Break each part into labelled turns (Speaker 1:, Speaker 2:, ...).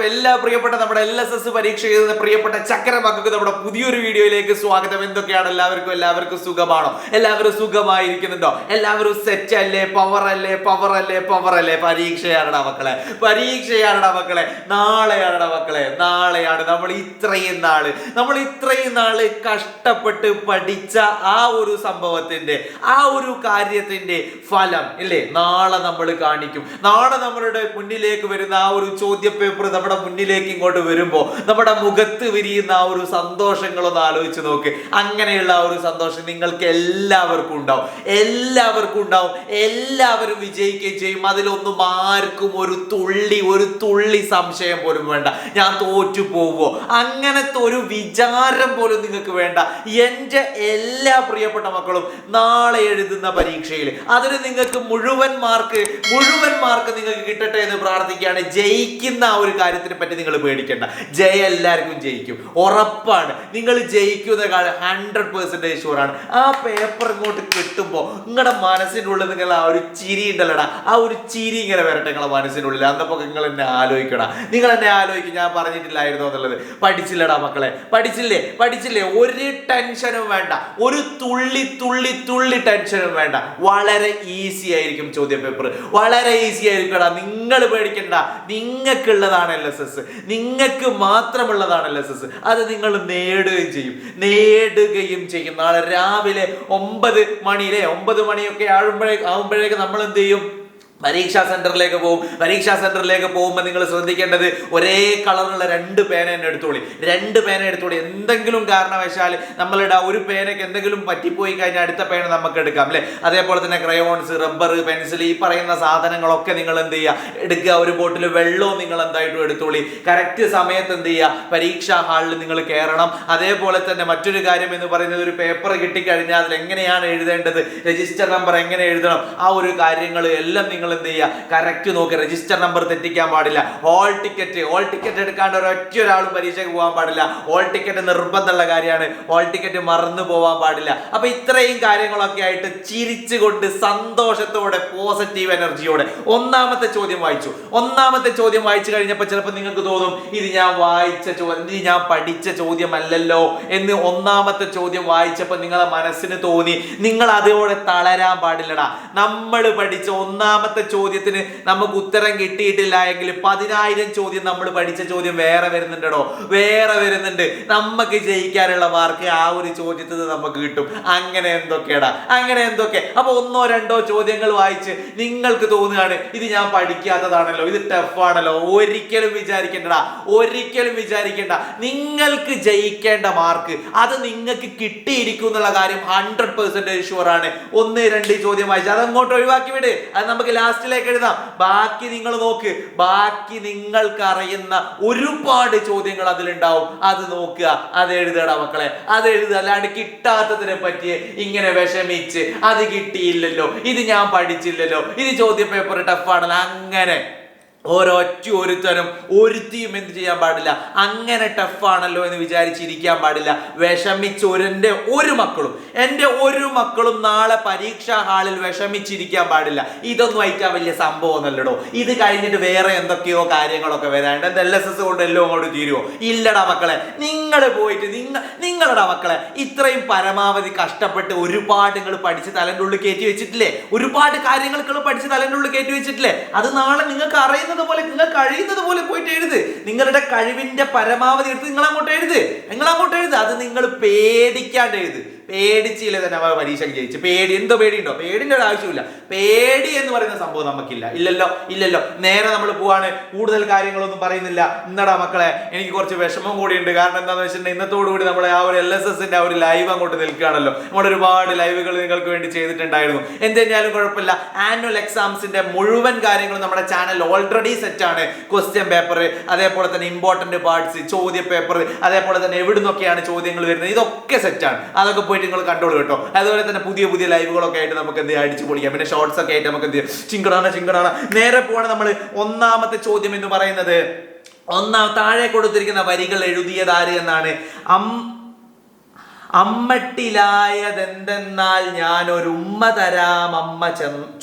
Speaker 1: കൂട്ടുകാർക്കും എല്ലാ പ്രിയപ്പെട്ട നമ്മുടെ എൽ എസ് എസ് പരീക്ഷ എഴുതുന്ന പ്രിയപ്പെട്ട ചക്രമക്കൾക്ക് നമ്മുടെ പുതിയൊരു വീഡിയോയിലേക്ക് സ്വാഗതം. എന്തൊക്കെയാണ്? എല്ലാവർക്കും എല്ലാവർക്കും സുഖമാണോ? എല്ലാവരും സുഖമായിരിക്കുന്നുണ്ടോ? എല്ലാവരും സെറ്റ് അല്ലേ? പവർ അല്ലേ? പവർ അല്ലേ? പവർ അല്ലേ? പരീക്ഷയാണടാ മക്കളെ. പരീക്ഷയാണടാ മക്കളെ. നാളെയാണടാ മക്കളെ. നാളെയാണ് നമ്മൾ ഇത്രയും നാൾ. നമ്മൾ ഇത്രയും നാൾ കഷ്ടപ്പെട്ട് പഠിച്ച ആ ഒരു സംഭവത്തിന്റെ ആ ഒരു കാര്യത്തിന്റെ ഫലം ഇല്ലേ? നാളെ നമ്മൾ കാണിക്കും. നാളെ നമ്മളുടെ മുന്നിലേക്ക് വരുന്ന ആ ഒരു ചോദ്യ പേപ്പർ നമ്മുടെ മുന്നിലേക്ക് ഇങ്ങോട്ട് വരുമ്പോൾ നമ്മുടെ മുഖത്ത് വിരിയുന്ന ആ ഒരു സന്തോഷങ്ങളൊന്ന് ആലോചിച്ച് നോക്ക്. അങ്ങനെയുള്ള ആ ഒരു സന്തോഷം നിങ്ങൾക്ക് എല്ലാവർക്കും ഉണ്ടാവും. എല്ലാവർക്കും ഉണ്ടാവും. എല്ലാവരും വിജയിക്കുകയും ചെയ്യും. അതിലൊന്നും ആർക്കും ഒരു തുള്ളി ഒരു തുള്ളി സംശയം പോലും വേണ്ട. ഞാൻ തോറ്റു പോവോ അങ്ങനത്തെ ഒരു വിചാരം പോലും നിങ്ങൾക്ക് വേണ്ട. എന്റെ എല്ലാ പ്രിയപ്പെട്ട മക്കളും നാളെ എഴുതുന്ന പരീക്ഷയിൽ അതിന് നിങ്ങൾക്ക് മുഴുവൻ മാർക്ക് മുഴുവൻ മാർക്ക് നിങ്ങൾക്ക് കിട്ടട്ടെ എന്ന് പ്രാർത്ഥിക്കുകയാണ്. ജയിക്കുന്ന ആ ഒരു കാര്യത്തിനെ പറ്റി നിങ്ങൾ പേടിക്കേണ്ട. ജയ എല്ലാവർക്കും ജയിക്കും. ഉറപ്പാണ്. നിങ്ങൾ ജയിക്കുന്ന കാലം ഹൺഡ്രഡ് പെർസെന്റേജ് ഷുവറാണ് ആ പേപ്പർ ഇങ്ങോട്ട് കിട്ടുമ്പോൾ നിങ്ങളുടെ മനസ്സിന്റെ ഉള്ളിൽ നിങ്ങൾ ആ ഒരു ചിരി ഉണ്ടല്ലടാ. ആ ഒരു ചിരി ഇങ്ങനെ വരട്ടെ നിങ്ങളെ മനസ്സിനുള്ളിൽ. അന്നപ്പോൾ നിങ്ങൾ എന്നെ ആലോചിക്കടാ. നിങ്ങൾ എന്നെ ആലോചിക്കും. ഞാൻ പറഞ്ഞിട്ടില്ലായിരുന്നു എന്നുള്ളത്. പഠിച്ചില്ലടാ മക്കളെ. പഠിച്ചില്ലേ? പഠിച്ചില്ലേ? ഒരു ടെൻഷനും വേണ്ട. ഒരു തുള്ളി തുള്ളി തുള്ളി ടെൻഷനും വേണ്ട. വളരെ ഈസി ആയിരിക്കും ചോദ്യ പേപ്പർ വളരെ ഈസി ആയിരിക്കടാ നിങ്ങൾ പേടിക്കണ്ട. നിങ്ങൾക്കുള്ളതാണ് എൽ എസ് എസ്. നിങ്ങൾക്ക് മാത്രമുള്ളതാണ് എൽ എസ് എസ്. അത് നിങ്ങൾ നേടുകയും ചെയ്യും. നേടുകയും ചെയ്യും. നാളെ രാവിലെ ഒമ്പത് മണിയിലെ ഒമ്പത് മണിയൊക്കെ ആകുമ്പോഴേ ആകുമ്പോഴേക്ക് നമ്മൾ എന്ത് ചെയ്യും? പരീക്ഷാ സെന്ററിലേക്ക് പോകും പരീക്ഷാ സെന്ററിലേക്ക് പോകുമ്പോൾ നിങ്ങൾ ശ്രദ്ധിക്കേണ്ടത് ഒരേ കളറുള്ള രണ്ട് പേന തന്നെ എടുത്തോളി. രണ്ട് പേന എടുത്തോളി. എന്തെങ്കിലും കാരണവശാൽ നമ്മളുടെ ഒരു പേനയ്ക്ക് എന്തെങ്കിലും പറ്റിപ്പോയി കഴിഞ്ഞാൽ അടുത്ത പേന നമുക്ക് എടുക്കാം അല്ലേ? അതേപോലെ തന്നെ ക്രയോൺസ് റബ്ബർ പെൻസിൽ ഈ പറയുന്ന സാധനങ്ങളൊക്കെ നിങ്ങൾ എന്ത് ചെയ്യുക എടുക്കുക. ഒരു ബോട്ടിൽ വെള്ളവും നിങ്ങൾ എന്തായിട്ടും എടുത്തോളി. കറക്റ്റ് സമയത്ത് എന്ത് ചെയ്യുക പരീക്ഷാ ഹാളിൽ നിങ്ങൾ കയറണം അതേപോലെ തന്നെ മറ്റൊരു കാര്യം എന്ന് പറയുന്നത് ഒരു പേപ്പർ കിട്ടിക്കഴിഞ്ഞാൽ അതിൽ എങ്ങനെയാണ് എഴുതേണ്ടത്? രജിസ്റ്റർ നമ്പർ എങ്ങനെ എഴുതണം? ആ ഒരു കാര്യങ്ങൾ എല്ലാം നിങ്ങൾ എന്ത് ചെയ്യുക കറക്റ്റ് നോക്കി രജിസ്റ്റർ നമ്പർ തെറ്റിക്കാൻ പാടില്ല. ഹോൾ ടിക്കറ്റ് ഹോൾ ടിക്കറ്റ് എടുക്കാണ്ട് ഒരൊറ്റ ഒരാളും പരീക്ഷയ്ക്ക് പോകാൻ പാടില്ല. ഹോൾ ടിക്കറ്റ് നിർബന്ധമുള്ള കാര്യമാണ്. ഹോൾ ടിക്കറ്റ് മറന്നു പോകാൻ പാടില്ല. അപ്പൊ ഇത്രയും കാര്യങ്ങളൊക്കെ ആയിട്ട് ചിരിച്ചുകൊണ്ട് സന്തോഷത്തോടെ പോസിറ്റീവ് എനർജിയോടെ ഒന്നാമത്തെ ചോദ്യം വായിച്ചു. ഒന്നാമത്തെ ചോദ്യം വായിച്ചു കഴിഞ്ഞപ്പോൾ ചിലപ്പോൾ നിങ്ങൾക്ക് തോന്നും ഇത് ഞാൻ വായിച്ച ചോദ്യം ഇത് ഞാൻ പഠിച്ച ചോദ്യമല്ലല്ലോ എന്ന് ഒന്നാമത്തെ ചോദ്യം വായിച്ചപ്പോൾ നിങ്ങളെ മനസ്സിന് തോന്നി നിങ്ങൾ അതോടെ തളരാൻ പാടില്ലടാ. നമ്മൾ പഠിച്ച ഒന്നാമത്തെ ചോദ്യത്തിന് നമുക്ക് ഉത്തരം കിട്ടിയിട്ടില്ല എങ്കിൽ പതിനായിരം ചോദ്യം നമ്മൾ പഠിച്ച ചോദ്യം വേറെ വരുന്നുണ്ടോ വേറെ വരുന്നുണ്ട്. നമുക്ക് ജയിക്കാനുള്ള മാർക്ക് ആ ഒരു ചോദ്യത്തിൽ നമുക്ക് കിട്ടും. അങ്ങനെ എന്തൊക്കെയാടാ? അങ്ങനെ എന്തൊക്കെ? അപ്പൊ ഒന്നോ രണ്ടോ ചോദ്യങ്ങൾ വായിച്ച് നിങ്ങൾക്ക് തോന്നുകയാണ് ഇത് ഞാൻ പഠിക്കാത്തതാണല്ലോ ഇത് ടഫാണല്ലോ ഒരിക്കലും വിചാരിക്കേണ്ടടാ ഒരിക്കലും വിചാരിക്കേണ്ട. നിങ്ങൾക്ക് ജയിക്കേണ്ട മാർക്ക് അത് നിങ്ങൾക്ക് കിട്ടിയിരിക്കും എന്നുള്ള കാര്യം ഹൺഡ്രഡ് പെർസെന്റേജ് ഷുവർ ആണ്. ഒന്ന് രണ്ട് ചോദ്യം വായിച്ച് അത് അങ്ങോട്ട് ഒഴിവാക്കി വിട്. അത് നമുക്ക് ലാസ്റ്റിലേക്ക് എഴുതാം. ബാക്കി നിങ്ങൾ നോക്ക്. ബാക്കി നിങ്ങൾക്ക് അറിയുന്ന ഒരുപാട് ചോദ്യങ്ങൾ അതിലുണ്ടാവും. അത് നോക്കുക. അത് എഴുതടാ മക്കളെ. അത് എഴുതുക. അല്ലാണ്ട് കിട്ടാത്തതിനെ പറ്റി ഇങ്ങനെ വിഷമിച്ച് അത് കിട്ടിയില്ലല്ലോ. ഇത് ഞാൻ പഠിച്ചില്ലല്ലോ. ഇത് ചോദ്യ പേപ്പർ ടഫാണല്ലോ. അങ്ങനെ. ഒരൊറ്റ ഒരുത്തനും ഒരുത്തിയും എന്ത് ചെയ്യാൻ പാടില്ല? അങ്ങനെ ടഫാണല്ലോ എന്ന് വിചാരിച്ചിരിക്കാൻ പാടില്ല. വിഷമിച്ച് ഒരു എന്റെ ഒരു മക്കളും എന്റെ ഒരു മക്കളും നാളെ പരീക്ഷാ ഹാളിൽ വിഷമിച്ചിരിക്കാൻ പാടില്ല. ഇതൊന്നും അയക്കാൻ വലിയ സംഭവം ഒന്നല്ലടോ. ഇത് കഴിഞ്ഞിട്ട് വേറെ എന്തൊക്കെയോ കാര്യങ്ങളൊക്കെ വരാണ്ട് എന്ത് എൽ എസ് എസ് കൊണ്ട് എല്ലാം അങ്ങോട്ട് തീരുമോ ഇല്ലടാ മക്കളെ നിങ്ങൾ പോയിട്ട് നിങ്ങൾ നിങ്ങളുടെ മക്കളെ ഇത്രയും പരമാവധി കഷ്ടപ്പെട്ട് ഒരുപാട് നിങ്ങൾ പഠിച്ച് തലന്റെ ഉള്ളിൽ കയറ്റി വെച്ചിട്ടില്ലേ? ഒരുപാട് കാര്യങ്ങൾ പഠിച്ച് തലന്റെ ഉള്ളിൽ കയറ്റി വെച്ചിട്ടില്ലേ? അത് നാളെ നിങ്ങൾക്ക് അറിയുന്നത് പോലെ നിങ്ങൾ കഴിയുന്നത് പോലെ പോയിട്ട് എഴുത്. നിങ്ങളുടെ കഴിവിന്റെ പരമാവധി എടുത്ത് നിങ്ങൾ അങ്ങോട്ട് എഴുത്. നിങ്ങൾ അങ്ങോട്ട് എഴുത്. അത് നിങ്ങൾ പേടിക്കാണ്ട് എഴുത്. പേടിച്ചില്ല തന്നെ അവർ പരീക്ഷയ്ക്ക് ജയിച്ചു. പേടി എന്തോ പേടിയുണ്ടോ? പേടിന്റെ ഒരു ആവശ്യമില്ല പേടി എന്ന് പറയുന്ന സംഭവം നമുക്കില്ല. ഇല്ലല്ലോ ഇല്ലല്ലോ. നേരെ നമ്മൾ പോവാണ്. കൂടുതൽ കാര്യങ്ങളൊന്നും പറയുന്നില്ല. ഇന്നടാ മക്കളെ എനിക്ക് കുറച്ച് വിഷമം കൂടിയുണ്ട്. കാരണം എന്താണെന്ന് വെച്ചിട്ടുണ്ടെങ്കിൽ ഇന്നത്തോടുകൂടി നമ്മളെ ആ ഒരു എൽ എസ് എസിന്റെ ആ ഒരു ലൈവ് അങ്ങോട്ട് നിൽക്കുകയാണല്ലോ. നമ്മൾ ഒരുപാട് ലൈവുകൾ നിങ്ങൾക്ക് വേണ്ടി ചെയ്തിട്ടുണ്ടായിരുന്നു. എന്തെന്നാലും കുഴപ്പമില്ല. ആനുവൽ എക്സാംസിന്റെ മുഴുവൻ കാര്യങ്ങളും നമ്മുടെ ചാനൽ ഓൾറെഡി സെറ്റ് ആണ്. ക്വസ്റ്റ്യൻ പേപ്പർ അതേപോലെ തന്നെ ഇമ്പോർട്ടന്റ് പാർട്സ് ചോദ്യ പേപ്പർ അതേപോലെ തന്നെ എവിടുന്നൊക്കെയാണ് ചോദ്യങ്ങൾ വരുന്നത്? ഇതൊക്കെ സെറ്റാണ് അതൊക്കെ പോയിട്ട് നിങ്ങൾ കണ്ടോളൂ കേട്ടോ. അതുപോലെ തന്നെ പുതിയ പുതിയ ലൈവുകളൊക്കെ ആയിട്ട് നമുക്ക് എന്ത് അടിച്ചു പൊളിക്കാം. പിന്നെ ഷോർട്സ് ഒക്കെ ആയിട്ട് നമുക്ക് എന്ത് ചിങ്കടാണ് ചിങ്കടാണ് നേരെ പോവാണ് നമ്മൾ ഒന്നാമത്തെ ചോദ്യം എന്ന് പറയുന്നത്. ഒന്നാം താഴെ കൊടുത്തിരിക്കുന്ന വരികൾ എഴുതിയതാര് എന്നാണ്? അം അമ്മട്ടിലായതെന്തെന്നാൽ ഞാൻ ഒരു ഉമ്മ തരാം അമ്മ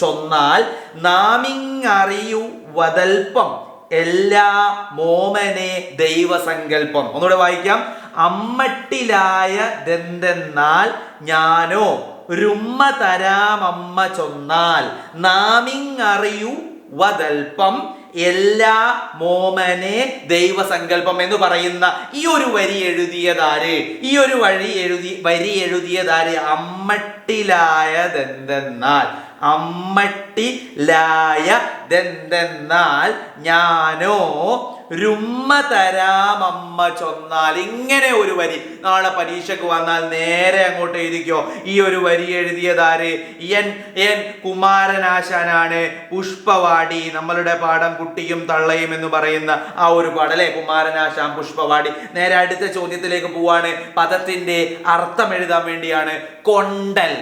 Speaker 1: ചൊന്നാൽ നാമിങ്ങറിയു വതൽപ്പം എല്ലാ മോമനെ ദൈവസങ്കല്പം ഒന്നുകൂടെ വായിക്കാം. അമ്മട്ടിലായതെന്തെന്നാൽ ഞാനോ? രുമ്മ തരാമമ്മ ചൊന്നാൽ. നാമിങ്ങറിയു വതൽപ്പം എല്ലാ മോമനെ ദൈവസങ്കല്പം എന്ന് പറയുന്ന ഈ ഒരു വരി എഴുതിയതാര്? ഈ ഒരു വഴി എഴുതി വരി എഴുതിയതാര്? അമ്മട്ടിലായതെന്തെന്നാൽ അമ്മട്ടിലായതെന്തെന്നാൽ ഞാനോ രുമ്മ തരാമമ്മ ചൊന്നാൽ. ഇങ്ങനെ ഒരു വരി. നാളെ പരീക്ഷയ്ക്ക് വന്നാൽ നേരെ അങ്ങോട്ട് എഴുതിക്കോ. ഈ ഒരു വരി എഴുതിയതാര് എൻ എൻ കുമാരനാശാനാണ്. പുഷ്പവാടി. നമ്മളുടെ പാഠം കുട്ടിയും തള്ളയും എന്ന് പറയുന്ന ആ ഒരു പാഠം അല്ലെ? കുമാരനാശാൻ പുഷ്പവാടി. നേരെ അടുത്ത ചോദ്യത്തിലേക്ക് പോവാണ്. പദത്തിന്റെ അർത്ഥം എഴുതാൻ വേണ്ടിയാണ്. കൊണ്ടൽ.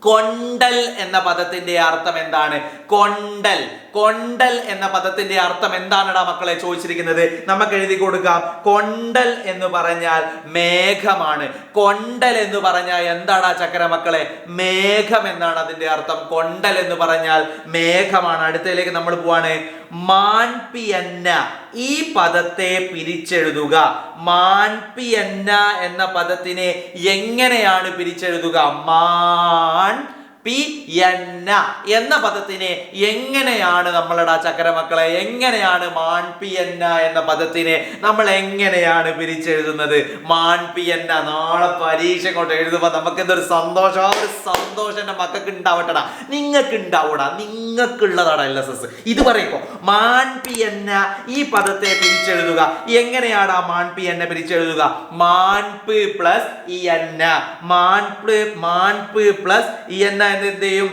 Speaker 1: കൊണ്ടൽ എന്ന പദത്തിന്റെ അർത്ഥം എന്താണ്? കൊണ്ടൽ. കൊണ്ടൽ എന്ന പദത്തിന്റെ അർത്ഥം എന്താണടാ മക്കളെ ചോദിച്ചിരിക്കുന്നത്? നമുക്ക് എഴുതി കൊടുക്കാം. കൊണ്ടൽ എന്ന് പറഞ്ഞാൽ മേഘമാണ്. കൊണ്ടൽ എന്ന് പറഞ്ഞാൽ എന്താടാ ചക്കര മക്കളെ? മേഘം എന്നാണ് അതിന്റെ അർത്ഥം. കൊണ്ടൽ എന്ന് പറഞ്ഞാൽ മേഘമാണ്. അടുത്തതിലേക്ക് നമ്മൾ പോവാണ്. മാൻപിയന്ന ഈ പദത്തെ പിരിച്ചെഴുതുക. മാൻപിയന്ന എന്ന പദത്തിനെ എങ്ങനെയാണ് പിരിച്ചെഴുതുക? മാൻ one പി എന്ന എന്ന പദത്തിനെ എങ്ങനെയാണ് നമ്മളുടെ ആ ചക്രമക്കളെ എങ്ങനെയാണ് മാൺപിയന്ന എന്ന എന്ന പദത്തിനെ നമ്മൾ എങ്ങനെയാണ് പിരിച്ചെഴുതുന്നത്? മാൺ പി എന്ന നാളെ പരീക്ഷ കൊണ്ട് എഴുതുമ്പോൾ നമുക്ക് എന്തൊരു സന്തോഷം? ആ ഒരു സന്തോഷം എന്റെ മക്കൾക്ക് ഉണ്ടാവട്ടടാ നിങ്ങൾക്ക് ഉണ്ടാവൂടാ നിങ്ങൾക്കുള്ളതാണ് എൽ എസ് എസ് ഇത് പറയുമ്പോൾ മാൺ പി എന്ന ഈ പദത്തെ പിരിച്ചെഴുതുക. എങ്ങനെയാണ് ആ മാൺപിയന്ന പിരിച്ചെഴുതുക? മാൺപ് പ്ലസ് ഇ എന്ന. മാൺപ് മാൺപ് പ്ലസ് ഇ എന്ന എന്ന് എന്ത് ചെയ്യും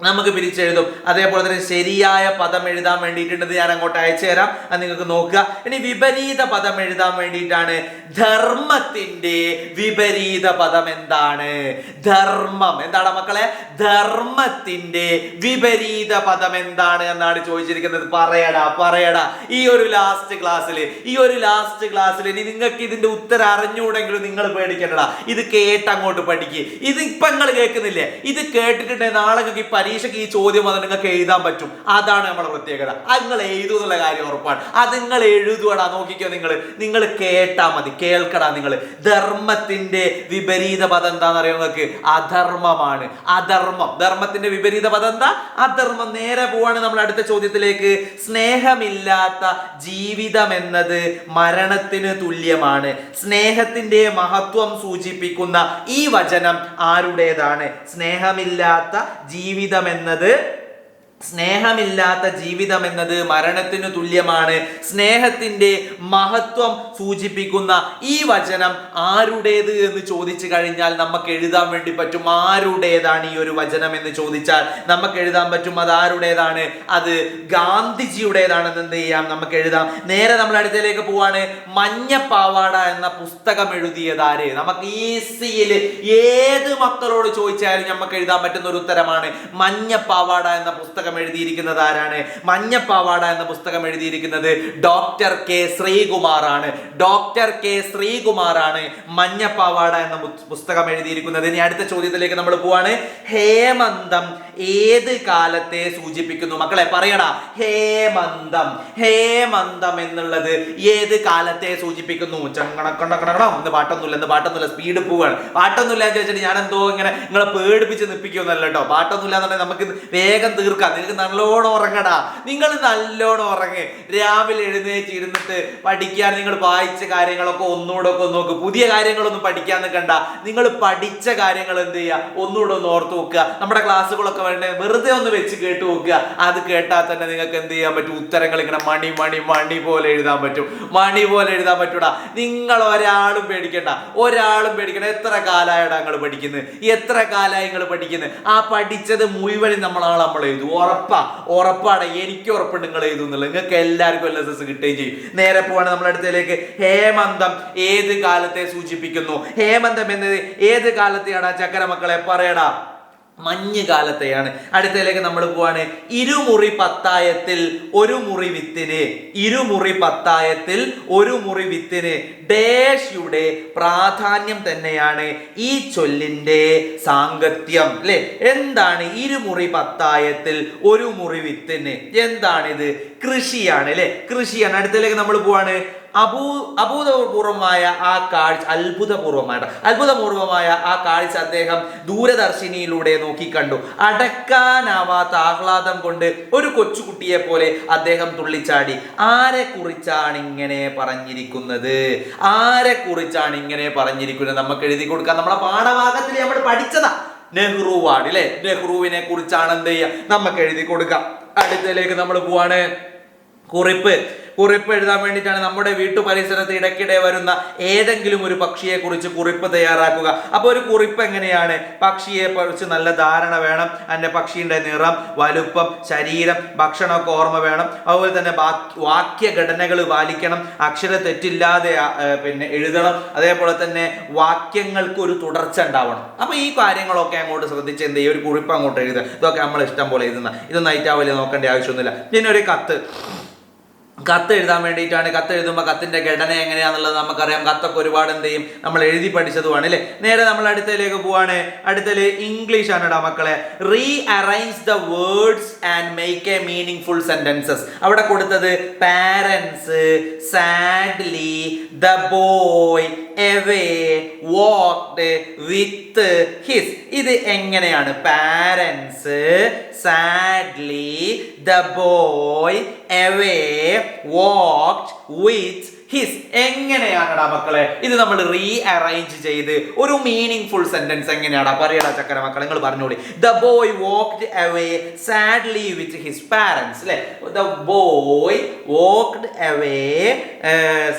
Speaker 1: നമുക്ക് പിരിച്ചെഴുതും. അതേപോലെ തന്നെ ശരിയായ പദം എഴുതാൻ വേണ്ടിയിട്ടുണ്ട് ഞാൻ അങ്ങോട്ട് അയച്ചു തരാം. അത് നിങ്ങൾക്ക് നോക്കുക. ഇനി വിപരീത പദം എഴുതാൻ വേണ്ടിയിട്ടാണ്. ധർമ്മത്തിന്റെ വിപരീത പദം എന്താണ്? ധർമ്മം. എന്താണ് മക്കളെ? ധർമ്മത്തിന്റെ വിപരീത പദം എന്താണ് എന്നാണ് ചോദിച്ചിരിക്കുന്നത്. പറയടാ പറയടാ. ഈ ഒരു ലാസ്റ്റ് ക്ലാസ്സിൽ ഈ ഒരു ലാസ്റ്റ് ക്ലാസ്സിൽ ഇനി നിങ്ങൾക്ക് ഇതിന്റെ ഉത്തരം അറിഞ്ഞുകൂടെങ്കിലും നിങ്ങൾ പേടിക്കണ്ടടാ. ഇത് കേട്ട് അങ്ങോട്ട് പഠിക്കുക ഇത് ഇപ്പൊ നിങ്ങൾ കേൾക്കുന്നില്ലേ? ഇത് കേട്ടിട്ടുണ്ടെങ്കിൽ നാളെ പരീക്ഷയ്ക്ക് ഈ ചോദ്യം വന്ന് നിങ്ങൾക്ക് എഴുതാൻ പറ്റും. അതാണ് നമ്മുടെ പ്രത്യേകത. അത് നിങ്ങൾ എഴുതും എന്നുള്ള കാര്യം ഉറപ്പാണ്. അത് നിങ്ങൾ എഴുതുകടാ നോക്കിക്കോ നിങ്ങൾ. നിങ്ങൾ കേട്ടാ മതി കേൾക്കടാ നിങ്ങൾ. ധർമ്മത്തിന്റെ വിപരീത പദം എന്താണെന്ന് അറിയാം നിങ്ങൾക്ക്? അധർമ്മമാണ്. അധർമ്മം. ധർമ്മത്തിന്റെ വിപരീത പദം എന്താ? അധർമ്മം. നേരെ പോവാണ് നമ്മൾ അടുത്ത ചോദ്യത്തിലേക്ക്. സ്നേഹമില്ലാത്ത ജീവിതം എന്നത് മരണത്തിന് തുല്യമാണ്. സ്നേഹത്തിന്റെ മഹത്വം സൂചിപ്പിക്കുന്ന ഈ വചനം ആരുടേതാണ്? സ്നേഹമില്ലാത്ത ജീവിതം എന്നത് സ്നേഹമില്ലാത്ത ജീവിതം എന്നത് മരണത്തിന് തുല്യമാണ്. സ്നേഹത്തിന്റെ മഹത്വം സൂചിപ്പിക്കുന്ന ഈ വചനം ആരുടേത് എന്ന് ചോദിച്ചു കഴിഞ്ഞാൽ നമുക്ക് എഴുതാൻ വേണ്ടി പറ്റും. ആരുടേതാണ് ഈ ഒരു വചനം എന്ന് ചോദിച്ചാൽ നമുക്ക് എഴുതാൻ പറ്റും അത് ആരുടേതാണ്? അത് ഗാന്ധിജിയുടേതാണെന്ന് എന്ത് ചെയ്യാം? നമുക്ക് എഴുതാം. നേരെ നമ്മൾ അടുത്തേക്ക് പോവാണ്. മഞ്ഞപ്പാവാട എന്ന പുസ്തകം എഴുതിയതാരെ നമുക്ക് ഈസിയിൽ ഏത് മക്കളോട് ചോദിച്ചാലും നമുക്ക് എഴുതാൻ പറ്റുന്ന ഒരു ഉത്തരമാണ് മഞ്ഞപ്പാവാട എന്ന പുസ്തകം എഴുതിയിരിക്കുന്നത് ആരാണ്? മഞ്ഞപ്പാവാട എന്ന പുസ്തകം എഴുതിയിരിക്കുന്നത് ഡോക്ടർ കെ ശ്രീകുമാറാണ്. ഡോക്ടർ കെ ശ്രീകുമാറാണ് മഞ്ഞപ്പാവാട എന്ന പുസ്തകം എഴുതിയിരിക്കുന്നത്. ഇനി അടുത്ത ചോദ്യത്തിലേക്ക് നമ്മൾ പോവാണ്. ഹേമന്തം ഏത് കാലത്തെ സൂചിപ്പിക്കുന്നു? മക്കളെ പറയടാ. ഹേമന്തം. ഹേമന്തം എന്നുള്ളത് ഏത് കാലത്തെ സൂചിപ്പിക്കുന്നു? ചങ്ങണക്കണക്കണക്കണം ഇന്ന് പാട്ടൊന്നുമില്ല ഇന്ന് പാട്ടൊന്നുമില്ല. സ്പീഡ് പോവാണ്. പാട്ടൊന്നുമില്ല എന്ന് ചോദിച്ചിട്ട് ഞാൻ എന്തോ ഇങ്ങനെ നിങ്ങളെ പേടിപ്പിച്ച് നിൽപ്പിക്കുമെന്നല്ല കേട്ടോ. പാട്ടൊന്നുമില്ല എന്നുണ്ടെങ്കിൽ നമുക്ക് വേഗം തീർക്കാം. നിങ്ങൾക്ക് നല്ലോണം ഉറങ്ങടാ. നിങ്ങൾ നല്ലോണം ഉറങ്ങ്. രാവിലെ എഴുന്നേറ്റ് ഇരുന്നിട്ട് പഠിക്കാൻ നിങ്ങൾ വായിച്ച കാര്യങ്ങളൊക്കെ ഒന്നുകൂടെ ഒക്കെ നോക്ക്. പുതിയ കാര്യങ്ങളൊന്നും പഠിക്കാൻ നിൽക്കണ്ട. നിങ്ങൾ പഠിച്ച കാര്യങ്ങൾ എന്ത് ചെയ്യുക? ഒന്നുകൂടെ ഒന്ന് ഓർത്ത് നോക്കുക. നമ്മുടെ ക്ലാസ്സുകളൊക്കെ വേണ്ടേ വെറുതെ ഒന്ന് വെച്ച് കേട്ട് നോക്കുക. അത് കേട്ടാൽ തന്നെ നിങ്ങൾക്ക് എന്ത് ചെയ്യാൻ പറ്റും? ഉത്തരങ്ങൾ ഇങ്ങനെ മണി മണി മണി പോലെ എഴുതാൻ പറ്റും. മണി പോലെ എഴുതാൻ പറ്റൂടാ. നിങ്ങൾ ഒരാളും പേടിക്കണ്ട. ഒരാളും പേടിക്കണ്ട. എത്ര കാലമായിട്ടാണ് നിങ്ങൾ പഠിക്കുന്നത്? എത്ര കാലമായി നിങ്ങൾ പഠിക്കുന്നത്? ആ പഠിച്ചത് മുഴുവനും നമ്മളാണ് നമ്മൾ എഴുതും. ഉറപ്പാ ഉറപ്പാണ്. എനിക്ക് ഉറപ്പുണ്ട് നിങ്ങൾ എഴുതും എന്നുള്ളത്. നിങ്ങൾക്ക് എല്ലാവർക്കും എൽ എസ് എസ് കിട്ടുകയും ചെയ്യും. നേരെ പോവാണ് നമ്മുടെ അടുത്തേക്ക്. ഹേമന്തം ഏത് കാലത്തെ സൂചിപ്പിക്കുന്നു? ഹേമന്തം എന്നത് ഏത് കാലത്തെയാണ് ചക്കര മക്കളെ പറയടാ മഞ്ഞ് കാലത്തെയാണ്. അടുത്തതിലേക്ക് നമ്മൾ പോവാണ്. ഇരുമുറി പത്തായത്തിൽ ഒരു മുറി വിത്തിന്. ഇരുമുറി പത്തായത്തിൽ ഒരു മുറി വിത്തിന്. ഡേഷയുടെ പ്രാധാന്യം തന്നെയാണ് ഈ ചൊല്ലിന്റെ സാങ്കത്യം അല്ലെ? എന്താണ് ഇരുമുറി പത്തായത്തിൽ ഒരു മുറി വിത്തിന്? എന്താണിത്? കൃഷിയാണ് അല്ലെ? കൃഷിയാണ്. അടുത്തതിലേക്ക് നമ്മൾ പോവാണ്. അഭൂ അഭൂതപൂർവമായ ആ കാഴ്ച അത്ഭുതപൂർവമായ അത്ഭുതപൂർവമായ ആ കാഴ്ച അദ്ദേഹം ദൂരദർശിനിയിലൂടെ നോക്കിക്കണ്ടു. അടക്കാനാവാത്ത ആഹ്ലാദം കൊണ്ട് ഒരു കൊച്ചുകുട്ടിയെ പോലെ അദ്ദേഹം തുള്ളിച്ചാടി. ആരെ കുറിച്ചാണ് ഇങ്ങനെ പറഞ്ഞിരിക്കുന്നത്? ആരെ കുറിച്ചാണ് ഇങ്ങനെ പറഞ്ഞിരിക്കുന്നത്? നമുക്ക് എഴുതി കൊടുക്കാം. നമ്മളെ പാഠഭാഗത്തിൽ നമ്മൾ പഠിച്ചതാ. നെഹ്റുവാണ് അല്ലെ നെഹ്റുവിനെ കുറിച്ചാണ് എന്ത് ചെയ്യുക? നമുക്ക് എഴുതി കൊടുക്കാം. അടുത്തതിലേക്ക് നമ്മൾ പോവാണ്. കുറിപ്പ്. കുറിപ്പ് എഴുതാൻ വേണ്ടിയിട്ടാണ് നമ്മുടെ വീട്ടു പരിസരത്ത് ഇടയ്ക്കിടെ വരുന്ന ഏതെങ്കിലും ഒരു പക്ഷിയെ കുറിച്ച് കുറിപ്പ് തയ്യാറാക്കുക. അപ്പോൾ ഒരു കുറിപ്പ് എങ്ങനെയാണ്? പക്ഷിയെ കുറിച്ച് നല്ല ധാരണ വേണം. അതിന്റെ പക്ഷിയുടെ നിറം വലുപ്പം ശരീരം ഭക്ഷണമൊക്കെ ഓർമ്മ വേണം. അതുപോലെ തന്നെ വാക്യഘടനകൾ പാലിക്കണം. അക്ഷര തെറ്റില്ലാതെ പിന്നെ എഴുതണം. അതേപോലെ തന്നെ വാക്യങ്ങൾക്ക് ഒരു തുടർച്ച ഉണ്ടാവണം. അപ്പോൾ ഈ കാര്യങ്ങളൊക്കെ അങ്ങോട്ട് ശ്രദ്ധിച്ച് എന്ത് ചെയ്യും ഒരു കുറിപ്പ് അങ്ങോട്ട് എഴുതുക. ഇതൊക്കെ നമ്മൾ ഇഷ്ടം പോലെ എഴുതുന്ന. ഇതൊന്നും ഐറ്റാവില്ല നോക്കേണ്ട ആവശ്യമൊന്നുമില്ല. പിന്നെ ഒരു കത്ത്. കത്ത് എഴുതാൻ വേണ്ടിയിട്ടാണ്. കത്ത് എഴുതുമ്പോൾ കത്തിന്റെ ഘടന എങ്ങനെയാണെന്നുള്ളത് നമുക്കറിയാം. കത്തൊക്കെ ഒരുപാട് എന്ത് ചെയ്യും? നമ്മൾ എഴുതി പഠിച്ചതുമാണ് അല്ലേ? നേരെ നമ്മൾ അടുത്തതിലേക്ക് പോവാണ്. അടുത്തതിൽ ഇംഗ്ലീഷ് ആണ് ഇടാ മക്കളെ. Rearrange the words and make a meaningful sentences അവിടെ കൊടുത്തത് parents sadly the boy away walked with his ഇത് എങ്ങനെയാണ്? Parents sadly the boy away walked with his എങ്ങനെയാണടാ മക്കളെ? ഇത് നമ്മൾ റീ അറേഞ്ച് ചെയ്ത് ഒരു മീനിങ് ഫുൾ സെന്റൻസ് എങ്ങനെയാടാ? പറയടാ ചക്കര മക്കളെ നിങ്ങൾ പറഞ്ഞോളി. The boy walked away sadly with his parents അല്ലെ the boy walked away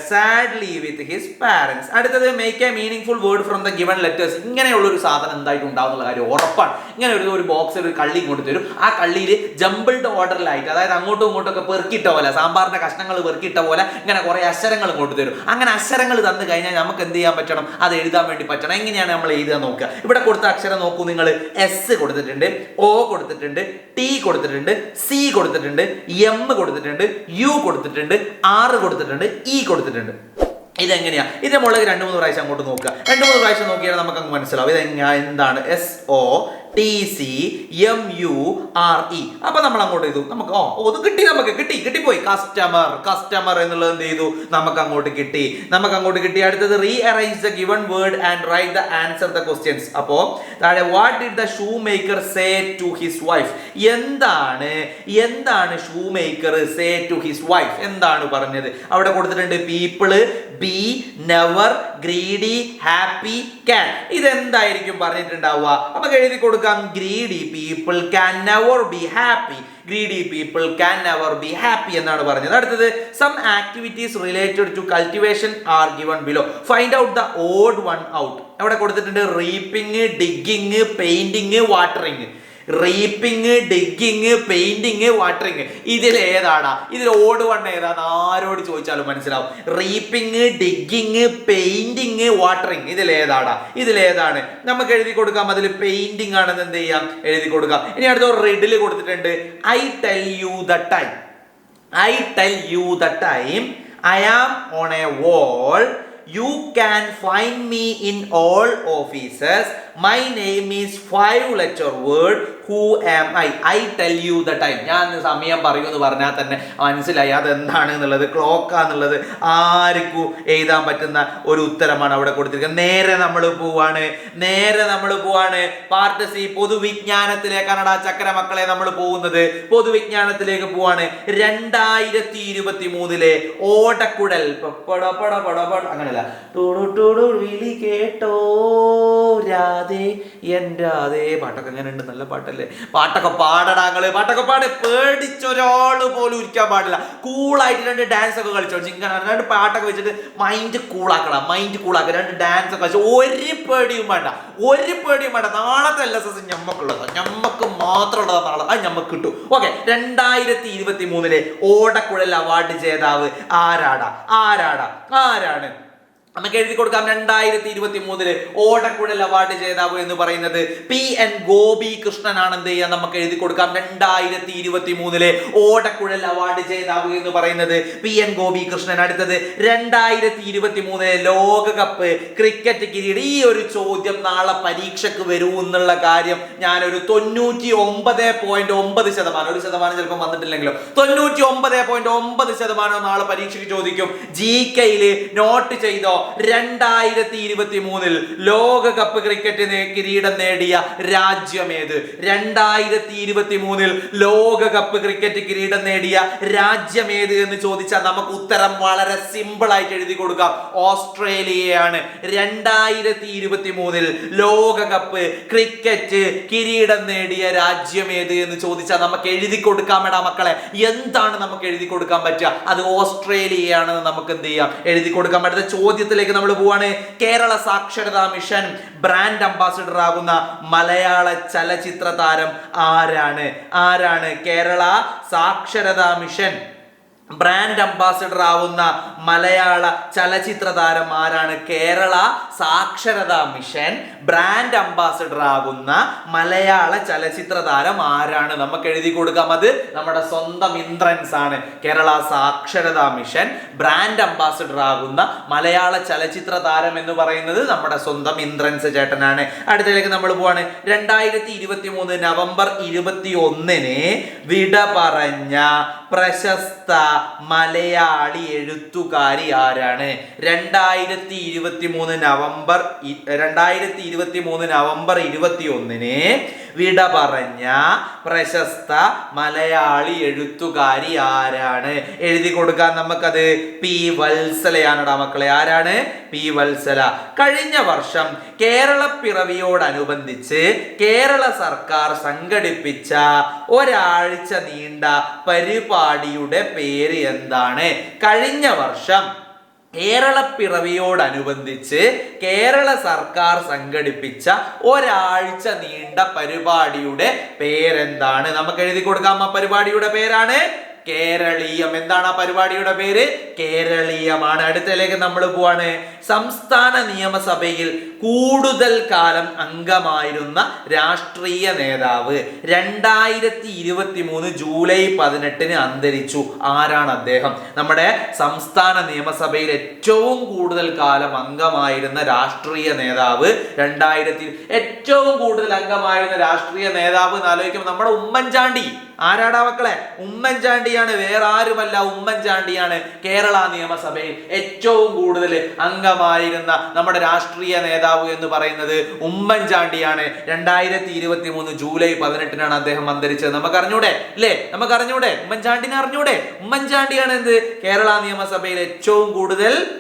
Speaker 1: sadly with his parents അടുത്തത് make a meaningful word from the given letters ഇങ്ങനെയുള്ള ഒരു സാധനം എന്തായിട്ട് ഉണ്ടാവുന്ന കാര്യം ഉറപ്പാണ്. ഇങ്ങനെ ഒരു ഒരു ബോക്സിൽ ഒരു കള്ളി കൊണ്ട് തരും. ആ കള്ളിയിൽ ജമ്പിൾഡ് ഓർഡറിലായിട്ട് അതായത് അങ്ങോട്ടും ഇങ്ങോട്ടും ഒക്കെ പെറുക്കിട്ട പോലെ സാമ്പാറിന്റെ കഷ്ണങ്ങൾ പെറുക്കിട്ട പോലെ ഇങ്ങനെ കുറെ അക്ഷരങ്ങൾ കൊണ്ട് തരും അങ്ങനെ അക്ഷരങ്ങൾ തന്നു കഴിഞ്ഞാൽ നമുക്ക് എന്ത് ചെയ്യാൻ പറ്റണം? അത് എഴുതാൻ വേണ്ടി പറ്റണം. എങ്ങനെയാണ് നമ്മൾ എഴുതാൻ നോക്കുക? ഇവിടെ കൊടുത്ത അക്ഷരം നോക്കൂ നിങ്ങൾ. എസ് കൊടുത്തിട്ടുണ്ട് ഒ കൊടുത്തിട്ടുണ്ട് ടി കൊടുത്തിട്ടുണ്ട് സി കൊടുത്തിട്ടുണ്ട് എം കൊടുത്തിട്ടുണ്ട് യു കൊടുത്തിട്ടുണ്ട് ആർ കൊടുത്തിട്ടുണ്ട് ഇ കൊടുത്തിട്ടുണ്ട്. ഇതെങ്ങനെയാ? ഇതിന്റെ മുകളിൽ രണ്ട് മൂന്ന് പ്രാവശ്യം അങ്ങോട്ട് നോക്കുക. രണ്ട് മൂന്ന് പ്രാവശ്യം നോക്കിയാൽ നമുക്ക് അങ്ങ് മനസ്സിലാവും. ഇതെങ്ങനെയാ എന്താണ്? S O T C M U R E അപ്പൊ നമ്മൾ അങ്ങോട്ട് ചെയ്തു നമുക്ക് ഓ ഓ, കിട്ടി നമുക്ക് കിട്ടി കിട്ടിപ്പോയി. കസ്റ്റമർ കസ്റ്റമർ എന്നുള്ളത് എന്ത് ചെയ്തു? നമുക്ക് അങ്ങോട്ട് കിട്ടി. നമുക്ക് അങ്ങോട്ട് കിട്ടി. അടുത്തത് rearrange the given word and write the answer the questions അപ്പോ താഴെ what did the shoemaker say to his wife എന്താണ് എന്താണ് shoemaker say to his wife എന്താണ് പറഞ്ഞത്? അവിടെ കൊടുത്തിട്ടുണ്ട് people be never greedy happy can ഇതെന്തായിരിക്കും പറഞ്ഞിട്ടുണ്ടാവുക? നമുക്ക് എഴുതി കൊടുക്കാം greedy people can never be happy greedy people can never be happy എന്നാണ് പറഞ്ഞത്. അടുത്തത് some activities related to cultivation are given below find out the odd one out അവിടെ കൊടുത്തിട്ടുണ്ട്? Reaping digging painting watering reaping digging painting watering ഇതിൽ ഏതാടാ? ഇതിൽ ഓട് വണ്ണ ഏതാന്ന് ആരോട് ചോദിച്ചാലും മനസ്സിലാവും. റീപ്പിങ് ഡിഗിങ് പെയിന്റിങ് വാട്ടറിങ് ഇതിൽ ഏതാടാ? ഇതിൽ ഏതാണ്? നമുക്ക് എഴുതി കൊടുക്കാം. അതിൽ പെയിന്റിങ് ആണെന്ന് എന്ത് ചെയ്യാം? എഴുതി കൊടുക്കാം. ഇനി അടുത്ത റെഡിൽ കൊടുത്തിട്ടുണ്ട്. I tell you the time I tell you the time I am on a wall you can find me in all offices my name is five letter word. Who am I I tell you the time ഞാൻ സമയം പറയൂ എന്ന് പറഞ്ഞാൽ തന്നെ മനസ്സിലായി അതെന്താണ് എന്നുള്ളത് ക്ലോക്കാന്നുള്ളത് ആർക്കും എഴുതാൻ പറ്റുന്ന ഒരു ഉത്തരമാണ് അവിടെ കൊടുത്തിരിക്കുന്നത്. നേരെ നമ്മൾ പോവാണ്. നേരെ നമ്മൾ പോവാണ്. പാർട്ട് സി പൊതുവിജ്ഞാനത്തിലേക്കാണ് ആ ചക്കര മക്കളെ നമ്മൾ പോകുന്നത്. പൊതുവിജ്ഞാനത്തിലേക്ക് പോവാണ്. രണ്ടായിരത്തി ഇരുപത്തി മൂന്നിലെ ഓടക്കുഴൽ അങ്ങനെയല്ല. ടൂടു ടൂടു വിളി കേട്ടോ. രാധേ എൻ രാധേ. പാട്ടൊക്കെ അങ്ങനെ ഉണ്ട് നല്ല പാട്ടല്ലേ? പാട്ടൊക്കെ പാടടാങ്ങൾ പാട്ടൊക്കെ പാട് പേടിച്ചൊരാൾ പോലും ഇരിക്കാൻ പാടില്ല. കൂളായിട്ട് രണ്ട് ഡാൻസ് ഒക്കെ കളിച്ചോ? ചിങ്കന രണ്ട് പാട്ടൊക്കെ വെച്ചിട്ട് മൈൻഡ് കൂളാക്കണം മൈൻഡ് കൂളാക്കുക രണ്ട് ഡാൻസ് ഒക്കെ കളിച്ചു. ഒരു പേടിയും വേണ്ട. ഒരു പേടിയും വേണ്ട. നാളത്തെ എൽ എസ് എസ് ഞമ്മക്കുള്ളത്. ഞമ്മക്ക് മാത്രമുള്ളത് നാളെ. അത് ഞമ്മക്ക് കിട്ടും. ഓക്കെ രണ്ടായിരത്തി ഇരുപത്തി മൂന്നിലെ ഓടക്കുഴൽ അവാർഡ് ജേതാവ് ആരാടാ? ആരാടാ? ആരാണ്? നമുക്ക് എഴുതി കൊടുക്കാം രണ്ടായിരത്തി ഇരുപത്തി മൂന്നിൽ ഓടക്കുഴൽ അവാർഡ് ജേതാവ് എന്ന് പറയുന്നത് പി എൻ ഗോപി കൃഷ്ണനാണ് എന്ത് ചെയ്യാൻ നമുക്ക് എഴുതി കൊടുക്കാം രണ്ടായിരത്തി ഇരുപത്തി മൂന്നിലെ ഓടക്കുഴൽ അവാർഡ് ജേതാവ് എന്ന് പറയുന്നത് പി എൻ ഗോപി കൃഷ്ണൻ അടുത്തത് രണ്ടായിരത്തി ഇരുപത്തി മൂന്നിലെ ലോകകപ്പ് ക്രിക്കറ്റ് കിരീടം. ഈ ഒരു ചോദ്യം നാളെ പരീക്ഷയ്ക്ക് വരൂ എന്നുള്ള കാര്യം ഞാനൊരു തൊണ്ണൂറ്റി ഒമ്പത് പോയിന്റ് ഒമ്പത് ശതമാനം ഒരു ശതമാനം ചിലപ്പോൾ വന്നിട്ടില്ലെങ്കിലും തൊണ്ണൂറ്റി ഒമ്പത് പോയിന്റ് ഒമ്പത് ശതമാനം നാളെ പരീക്ഷയ്ക്ക് ചോദിക്കും. ജി കെയിൽ നോട്ട് ചെയ്തോ? രണ്ടായിരത്തി ഇരുപത്തി മൂന്നിൽ ലോകകപ്പ് ക്രിക്കറ്റ് നേ- കിരീടം നേടിയ രാജ്യമേത്? രണ്ടായിരത്തി ഇരുപത്തി മൂന്നിൽ ലോകകപ്പ് ക്രിക്കറ്റ് കിരീടം നേടിയ രാജ്യമേത് എന്ന് ചോദിച്ചാൽ നമുക്ക് ഉത്തരം വളരെ സിമ്പിൾ ആയിട്ട് എഴുതി കൊടുക്കാം. ഓസ്ട്രേലിയയാണ്. രണ്ടായിരത്തി ഇരുപത്തി മൂന്നിൽ ലോകകപ്പ് ക്രിക്കറ്റ് കിരീടം നേടിയ രാജ്യമേത് എന്ന് ചോദിച്ചാൽ നമുക്ക് എഴുതി കൊടുക്കാം എടാ മക്കളെ. എന്താണ് നമുക്ക് എഴുതി കൊടുക്കാൻ പറ്റുക? അത് ഓസ്ട്രേലിയയാണെന്ന് നമുക്ക് എന്ത് ചെയ്യാം? എഴുതി കൊടുക്കാൻ പറ്റുന്ന ചോദ്യത്തിലേക്ക് നമ്മൾ പോവാണ്. കേരള സാക്ഷരതാ മിഷൻ ബ്രാൻഡ് അംബാസിഡർ ആകുന്ന മലയാള ചലച്ചിത്ര താരം ആരാണ്? ആരാണ് കേരള സാക്ഷരതാ മിഷൻ? ബ്രാൻഡ് അംബാസിഡർ ആവുന്ന മലയാള ചലച്ചിത്ര താരം ആരാണ്? കേരള സാക്ഷരതാ മിഷൻ. ബ്രാൻഡ് അംബാസിഡർ ആകുന്ന മലയാള ചലച്ചിത്ര താരം ആരാണ്? നമുക്ക് എഴുതി കൊടുക്കാം. അത് നമ്മുടെ സ്വന്തം ഇന്ദ്രൻസ് ആണ്. കേരള സാക്ഷരതാ മിഷൻ. ബ്രാൻഡ് അംബാസിഡർ ആകുന്ന മലയാള ചലച്ചിത്ര താരം എന്ന് പറയുന്നത് നമ്മുടെ സ്വന്തം ഇന്ദ്രൻസ് ചേട്ടനാണ്. അടുത്തതിലേക്ക് നമ്മൾ പോവാണ്. രണ്ടായിരത്തി ഇരുപത്തി മൂന്ന് നവംബർ ഇരുപത്തി ഒന്നിന് വിട പറഞ്ഞ പ്രശസ്ത മലയാളി എഴുത്തുകാരി ആരാണ്? രണ്ടായിരത്തി ഇരുപത്തി മൂന്ന് നവംബർ രണ്ടായിരത്തി ഇരുപത്തി മൂന്ന് നവംബർ ഇരുപത്തി ഒന്നിന് വിട പറഞ്ഞ പ്രശസ്ത മലയാളി എഴുത്തുകാരി ആരാണ്? എഴുതി കൊടുക്കാൻ നമുക്കത് പി വത്സലയാണടാ മക്കളെ. ആരാണ്? പി വത്സല. കഴിഞ്ഞ വർഷം കേരള പിറവിയോടനുബന്ധിച്ച് കേരള സർക്കാർ സംഘടിപ്പിച്ച ഒരാഴ്ച നീണ്ട പരിപാടിയുടെ പേര് എന്താണ്? കഴിഞ്ഞ വർഷം കേരളപ്പിറവിയോടനുബന്ധിച്ച് കേരള സർക്കാർ സംഘടിപ്പിച്ച ഒരാഴ്ച നീണ്ട പരിപാടിയുടെ പേരെന്താണ്? നമുക്ക് എഴുതി കൊടുക്കാം ആ പരിപാടിയുടെ പേരാണ് കേരളീയം. എന്താണ് ആ പരിപാടിയുടെ പേര്? കേരളീയമാണ്. അടുത്തതിലേക്ക് നമ്മൾ പോവാണ്. സംസ്ഥാന നിയമസഭയിൽ കൂടുതൽ കാലം അംഗമായിരുന്ന രാഷ്ട്രീയ നേതാവ് രണ്ടായിരത്തി ഇരുപത്തി മൂന്ന് ജൂലൈ പതിനെട്ടിന് അന്തരിച്ചു. ആരാണ് അദ്ദേഹം? നമ്മുടെ സംസ്ഥാന നിയമസഭയിൽ ഏറ്റവും കൂടുതൽ കാലം അംഗമായിരുന്ന രാഷ്ട്രീയ നേതാവ് രണ്ടായിരത്തി ഏറ്റവും കൂടുതൽ അംഗമായിരുന്ന രാഷ്ട്രീയ നേതാവ് എന്ന് ആലോചിക്കുമ്പോൾ നമ്മുടെ ഉമ്മൻചാണ്ടി. ആരാടാ മക്കളെ? ഉമ്മൻചാണ്ടിയാണ്. വേറെ ആരുമല്ല ഉമ്മൻചാണ്ടിയാണ്. കേരള നിയമസഭയിൽ ഏറ്റവും കൂടുതൽ അംഗമായിരുന്ന നമ്മുടെ രാഷ്ട്രീയ നേതാവ് എന്ന് പറയുന്നത് ഉമ്മൻചാണ്ടിയാണ്. രണ്ടായിരത്തി ഇരുപത്തി മൂന്ന് ജൂലൈ പതിനെട്ടിനാണ് അദ്ദേഹം അന്തരിച്ചത്. നമുക്ക് അറിഞ്ഞൂടെ അല്ലേ നമുക്ക് അറിഞ്ഞൂടെ ഉമ്മൻചാണ്ടിനെ അറിഞ്ഞൂടെ? ഉമ്മൻചാണ്ടിയാണ് എന്ത്? കേരള നിയമസഭയിൽ ഏറ്റവും കൂടുതൽ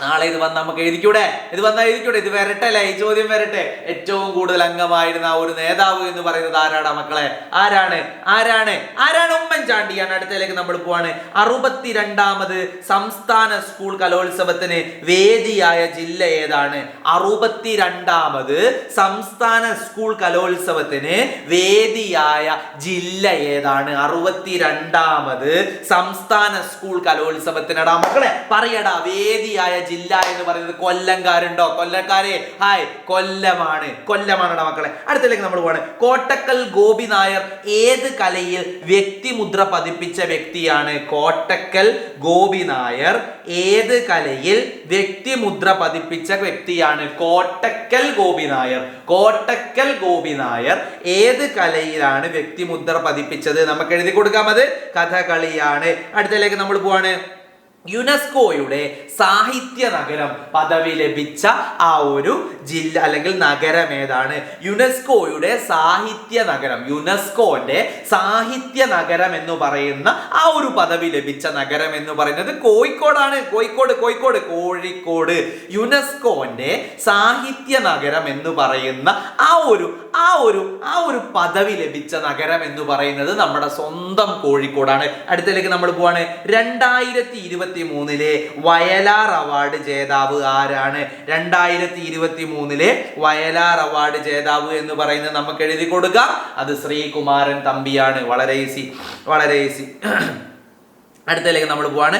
Speaker 1: നാളെ ഇത് വന്ന് നമുക്ക് എഴുതിക്കൂടെ? ഇത് വന്നാൽ എഴുതിക്കൂടെ? ഇത് വരട്ടെ അല്ലേ? ഈ ചോദ്യം വരട്ടെ. ഏറ്റവും കൂടുതൽ അംഗമായിരുന്ന ഒരു നേതാവ് എന്ന് പറയുന്നത് ആരാണ് മക്കളെ? ആരാണ്? ആരാണ്? ആരാണ് ഉമ്മൻചാണ്ടിയാണ് അടുത്തയിലേക്ക് നമ്മൾ പോവാണ്. അറുപത്തിരണ്ടാമത് സംസ്ഥാന സ്കൂൾ കലോത്സവത്തിന് വേദിയായ ജില്ല ഏതാണ്? അറുപത്തിരണ്ടാമത് സംസ്ഥാന സ്കൂൾ കലോത്സവത്തിന് വേദിയായ ജില്ല ഏതാണ്? അറുപത്തിരണ്ടാമത് സംസ്ഥാന സ്കൂൾ കലോത്സവത്തിനടാ മക്കളെ പറയടാ വേദിയായ ജില്ല എന്ന് പറയുന്നത് കൊല്ലംകാരുണ്ടോ? കൊല്ലക്കാരെ ഹായ് കൊല്ലമാണ്. കൊല്ലമാണ് മക്കളെ? അടുത്തിലേക്ക് നമ്മൾ പോവാണ്. കോട്ടക്കൽ ഗോപി നായർ ഏത് കലയിൽ വ്യക്തിമുദ്ര പതിപ്പിച്ച വ്യക്തിയാണ്? കോട്ടക്കൽ ഗോപി നായർ ഏത് കലയിൽ വ്യക്തിമുദ്ര പതിപ്പിച്ച വ്യക്തിയാണ്? കോട്ടക്കൽ ഗോപി നായർ. കോട്ടക്കൽ ഗോപി നായർ ഏത് കലയിലാണ് വ്യക്തിമുദ്ര പതിപ്പിച്ചത്? നമുക്ക് എഴുതി കൊടുക്കാം അത്. കഥകളിയാണ്. അടുത്തതിലേക്ക് നമ്മൾ പോവാണ്. യുനെസ്കോയുടെ സാഹിത്യ നഗരം പദവി ലഭിച്ച ആ ഒരു ജില്ല അല്ലെങ്കിൽ നഗരം ഏതാണ്? യുനെസ്കോയുടെ സാഹിത്യ നഗരം യുനെസ്കോന്റെ സാഹിത്യ നഗരം എന്ന് പറയുന്ന ആ ഒരു പദവി ലഭിച്ച നഗരം എന്ന് പറയുന്നത് കോഴിക്കോടാണ്. കോഴിക്കോട് കോഴിക്കോട് കോഴിക്കോട്. യുനെസ്കോന്റെ സാഹിത്യ നഗരം എന്ന് പറയുന്ന ആ ഒരു ആ ഒരു ആ ഒരു പദവി ലഭിച്ച നഗരം എന്ന് പറയുന്നത് നമ്മുടെ സ്വന്തം കോഴിക്കോടാണ്. അടുത്തതിലേക്ക് നമ്മൾ പോവാണ്. രണ്ടായിരത്തി ഇരുപത്തി മൂന്നിലെ വയലാർ അവാർഡ് ജേതാവ് ആരാണ്? രണ്ടായിരത്തി ഇരുപത്തി മൂന്നിലെ വയലാർ അവാർഡ് ജേതാവ് എന്ന് പറയുന്നത് നമുക്ക് എഴുതി കൊടുക്കാം. അത് ശ്രീകുമാരൻ തമ്പിയാണ്. വളരെ ഈസി വളരെ ഈസി അടുത്തതിലേക്ക് നമ്മൾ പോവാണ്.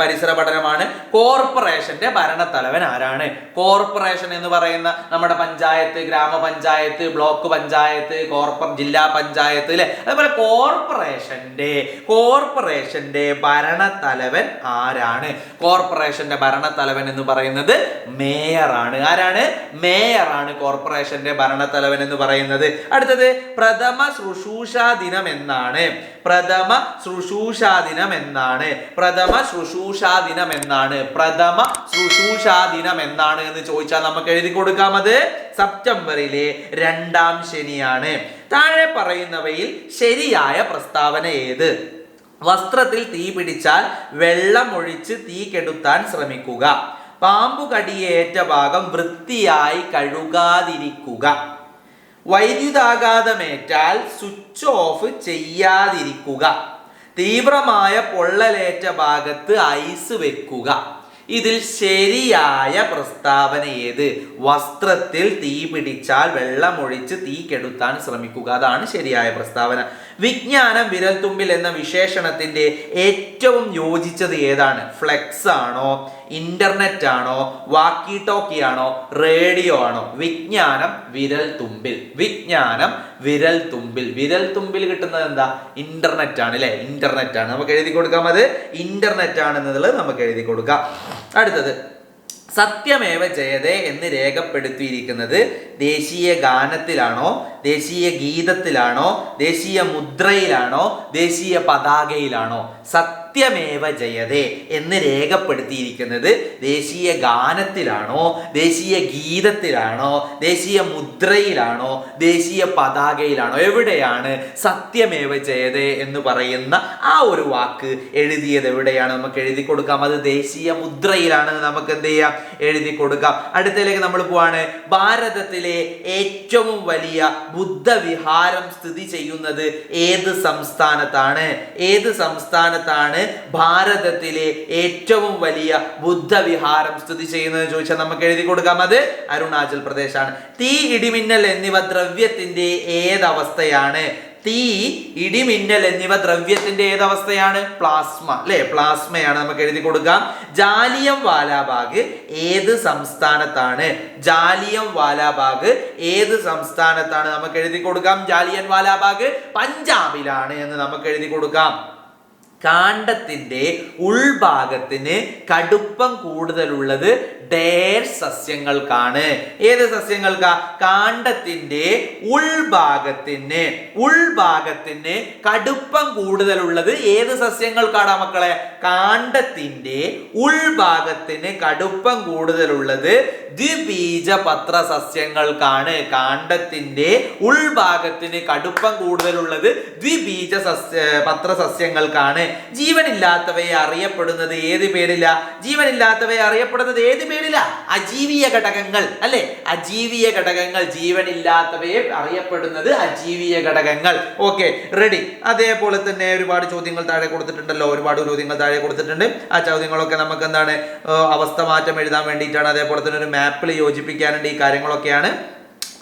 Speaker 1: പരിസര പഠനമാണ്. കോർപ്പറേഷന്റെ ഭരണത്തലവൻ ആരാണ്? കോർപ്പറേഷൻ എന്ന് പറയുന്ന നമ്മുടെ പഞ്ചായത്ത് ഗ്രാമപഞ്ചായത്ത് ബ്ലോക്ക് പഞ്ചായത്ത് കോർപ്പ ജില്ലാ പഞ്ചായത്ത് അല്ലെ അതുപോലെ കോർപ്പറേഷന്റെ കോർപ്പറേഷന്റെ ഭരണത്തലവൻ ആരാണ്? കോർപ്പറേഷന്റെ ഭരണത്തലവൻ എന്ന് പറയുന്നത് മേയറാണ്. ആരാണ്? മേയറാണ് കോർപ്പറേഷന്റെ ഭരണത്തലവൻ എന്ന് പറയുന്നത്. അടുത്തത് പ്രഥമ ശുശ്രൂഷാ ദിനം എന്നാണ്. പ്രഥമ ശുശ്രൂഷാ ദിനം എന്നാണ്? പ്രഥമ ശുശ്രൂഷാ ദിനം എന്നാണ്. പ്രഥമ ശുശ്രൂഷാ ദിനം എന്നാണ് എന്ന് ചോദിച്ചാൽ നമുക്ക് എഴുതി കൊടുക്കാം അത്. സെപ്റ്റംബറിലെ രണ്ടാം ശനിയാണ്. താഴെ പറയുന്നവയിൽ ശരിയായ പ്രസ്താവന ഏത്? വസ്ത്രത്തിൽ തീ പിടിച്ചാൽ വെള്ളമൊഴിച്ച് തീ കെടുത്താൻ ശ്രമിക്കുക. പാമ്പു കടിയേറ്റ ഭാഗം വൃത്തിയായി കഴുകാതിരിക്കുക. വൈദ്യുതാഘാതമേറ്റാൽ സ്വിച്ച് ഓഫ് ചെയ്യാതിരിക്കുക. തീവ്രമായ പൊള്ളലേറ്റ ഭാഗത്ത് ഐസ് വെക്കുക. ഇതിൽ ശരിയായ പ്രസ്താവന ഏത്? വസ്ത്രത്തിൽ തീ പിടിച്ചാൽ വെള്ളമൊഴിച്ച് തീ കെടുത്താൻ ശ്രമിക്കുക. അതാണ് ശരിയായ പ്രസ്താവന. വിജ്ഞാനം വിരൽത്തുമ്പിൽ എന്ന വിശേഷണത്തിന്റെ ഏറ്റവും യോജിച്ചത് ഏതാണ്? ഫ്ലെക്സ് ആണോ ഇന്റർനെറ്റ് ആണോ വാക്കി ടോക്കി ആണോ റേഡിയോ ആണോ വിജ്ഞാനം വിരൽ തുമ്പിൽ. വിജ്ഞാനം വിരൽ തുമ്പിൽ. വിരൽ തുമ്പിൽ കിട്ടുന്നത് എന്താ? ഇന്റർനെറ്റ് ആണ് അല്ലെ ഇന്റർനെറ്റ് ആണ് നമുക്ക് എഴുതി കൊടുക്കാം അത്. ഇന്റർനെറ്റ് ആണ് എന്നുള്ളത് നമുക്ക് എഴുതി കൊടുക്കാം. അടുത്തത്. സത്യമേവ ജയതേ എന്ന് രേഖപ്പെടുത്തിയിരിക്കുന്നത് ദേശീയ ഗാനത്തിലാണോ ദേശീയ ഗീതത്തിലാണോ ദേശീയ മുദ്രയിലാണോ ദേശീയ പതാകയിലാണോ? സത്യമേവ ജയതേ എന്ന് രേഖപ്പെടുത്തിയിരിക്കുന്നത് ദേശീയ ഗാനത്തിലാണോ ദേശീയ ഗീതത്തിലാണോ ദേശീയ മുദ്രയിലാണോ ദേശീയ പതാകയിലാണോ എവിടെയാണ് സത്യമേവ ജയതേ എന്ന് പറയുന്ന ആ ഒരു വാക്ക് എഴുതിയത് എവിടെയാണ്? നമുക്ക് എഴുതി കൊടുക്കാം. അത് ദേശീയ മുദ്രയിലാണ് നമുക്ക് എന്ത് ചെയ്യാം? എഴുതി കൊടുക്കാം. അടുത്തതിലേക്ക് നമ്മൾ പോവാണ്. ഭാരതത്തിലെ ഏറ്റവും വലിയ ബുദ്ധവിഹാരം സ്ഥിതി ചെയ്യുന്നത് ഏത് സംസ്ഥാനത്താണ്? ഏത് സംസ്ഥാനത്താണ്? ഭാരതത്തിലെ ഏറ്റവും വലിയ ബുദ്ധവിഹാരം സ്ഥിതി ചെയ്യുന്നത് ചോദിച്ചാൽ നമുക്ക് എഴുതി കൊടുക്കാം. അത് അരുണാചൽ പ്രദേശാണ്. തീ ഇടിമിന്നൽ എന്നിവ ദ്രവ്യത്തിന്റെ ഏതവസ്ഥയാണ്? തീ ഇടിമിന്നൽ എന്നിവ ദ്രവ്യത്തിന്റെ ഏതവസ്ഥയാണ്? പ്ലാസ്മ അല്ലെ? പ്ലാസ്മയാണ് നമുക്ക് എഴുതി കൊടുക്കാം. ജാലിയം വാലാബാഗ് ഏത് സംസ്ഥാനത്താണ്? ജാലിയം വാലാബാഗ് ഏത് സംസ്ഥാനത്താണ്? നമുക്ക് എഴുതി കൊടുക്കാം. ജാലിയൻ വാലാബാഗ് പഞ്ചാബിലാണ് എന്ന് നമുക്ക് എഴുതി കൊടുക്കാം. കാണ്ഡത്തിന്റെ ഉൾഭാഗത്തിന് കടുപ്പം കൂടുതലുള്ളത് ഡേർ സസ്യങ്ങൾക്കാണ്. ഏത് സസ്യങ്ങൾക്കാ? കാണ്ടത്തിന്റെ ഉൾഭാഗത്തിന്. ഉൾഭാഗത്തിന് കടുപ്പം കൂടുതലുള്ളത് ഏത് സസ്യങ്ങൾക്കാണ് മക്കളെ? കാണ്ടത്തിന്റെ ഉൾഭാഗത്തിന് കടുപ്പം കൂടുതലുള്ളത് ദ്വിബീജപത്ര സസ്യങ്ങൾക്കാണ്. കാണ്ടത്തിന്റെ ഉൾഭാഗത്തിന് കടുപ്പം കൂടുതലുള്ളത് ദ്വിബീജ സസ്യ പത്ര സസ്യങ്ങൾക്കാണ്. ജീവനില്ലാത്തവയെ അറിയപ്പെടുന്നത് ഏത് പേരില? ജീവനില്ലാത്തവയെ അറിയപ്പെടുന്നത് ഏത് പേരില? അജീവിയ ഘടകങ്ങൾ അല്ലെ? അജീവിയ ഘടകങ്ങൾ ജീവനില്ലാത്തവയെ അറിയപ്പെടുന്നത് അജീവിയ ഘടകങ്ങൾ. ഓക്കെ റെഡി അതേപോലെ തന്നെ ഒരുപാട് ചോദ്യങ്ങൾ താഴെ കൊടുത്തിട്ടുണ്ടല്ലോ. ഒരുപാട് ചോദ്യങ്ങൾ താഴെ കൊടുത്തിട്ടുണ്ട്. ആ ചോദ്യങ്ങളൊക്കെ നമുക്ക് എന്താണ് അവസ്ഥ മാറ്റം എഴുതാൻ വേണ്ടിയിട്ടാണ്. അതേപോലെ തന്നെ ഒരു മാപ്പിൽ യോജിപ്പിക്കാനുണ്ട് ഈ കാര്യങ്ങളൊക്കെയാണ്.